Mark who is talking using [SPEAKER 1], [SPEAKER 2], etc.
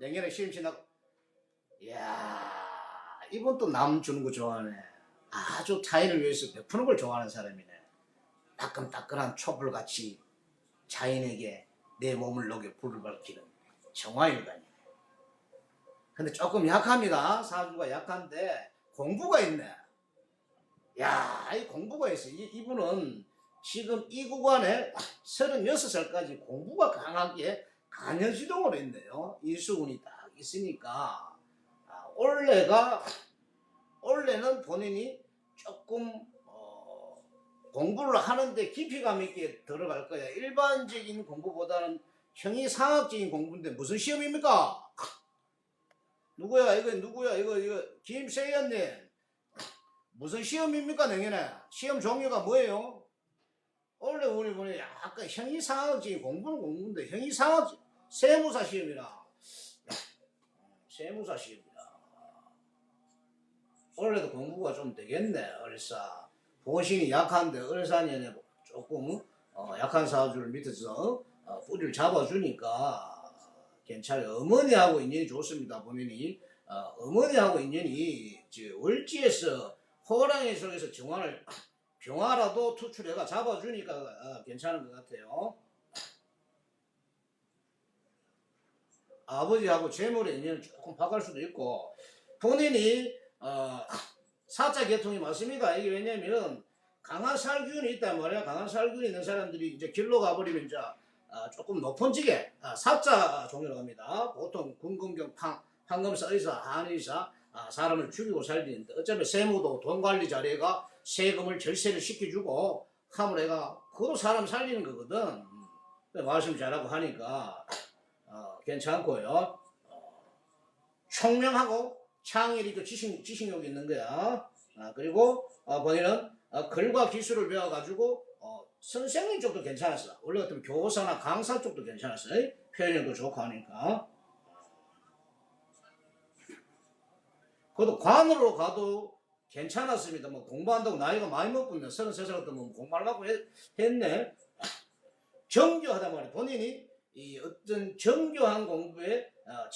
[SPEAKER 1] 내년에 시험 친다고. 이야, 이분 또남 주는 거 좋아하네. 아주 타인을 위해서 베푸는 걸 좋아하는 사람이네. 따끈따끈한 촛불같이 자인에게 내 몸을 녹여 불을 밝히는 정화일관이네. 근데 조금 약합니다. 사주가 약한데 공부가 있네. 야, 이 공부가 있어. 이, 이분은 지금 이 구간에 36살까지 공부가 강하게 간여지동을 했네요. 인수운이 딱 있으니까. 아, 올해가, 올해는 본인이 조금, 어, 공부를 하는데 깊이감 있게 들어갈 거야. 일반적인 공부보다는 형이 상학적인 공부인데 무슨 시험입니까? 누구야? 이거 누구야? 이거, 이거, 김세연님. 무슨 시험입니까, 내년에? 시험 종류가 뭐예요? 원래 우리 보니 약간 형이상학적인 공부는 공부인데 형이상학 세무사 시험이라. 세무사 시험이라. 원래도 공부가 좀 되겠네 을사. 보신이 약한데 을사년에 조금 어, 약한 사주를 밑에서 어, 뿌리를 잡아주니까 괜찮아요. 어머니하고 인연이 좋습니다 본인이. 어, 어머니하고 인연이 저 월지에서 호랑이 속에서 정화를 병화라도 투출해가 잡아주니까 어, 괜찮은 것 같아요. 아버지하고 재물의 인연을 조금 바꿀 수도 있고 본인이 어, 사자 계통이 맞습니다. 이게 왜냐면 강한 살균이 있단 말이야. 강한 살균이 있는 사람들이 이제 길로 가버리면 이제 어, 조금 높은 지게 아, 사자 종류라고 합니다. 보통 군금경 판, 판검사 의사 한의사 아, 사람을 죽이고 살리는데 어차피 세무도 돈 관리 자리가 세금을 절세를 시켜주고 함을 해가 그도 사람 살리는 거거든. 음. 말씀 잘하고 하니까 어, 괜찮고요. 어, 총명하고 창의력 있고 지식, 지식력이 있는 거야. 아, 그리고 어, 본인은 어, 글과 기술을 배워가지고 어, 선생님 쪽도 괜찮았어. 원래 같으면 교사나 강사 쪽도 괜찮았어. 표현력도 좋고 하니까. 그래도 관으로 가도 괜찮았습니다. 뭐 공부한다고 나이가 많이 먹었네. 33살 같으면 뭐 공부하려고 했, 했네. 정교하단 말이야. 본인이 이 어떤 정교한 공부에 어,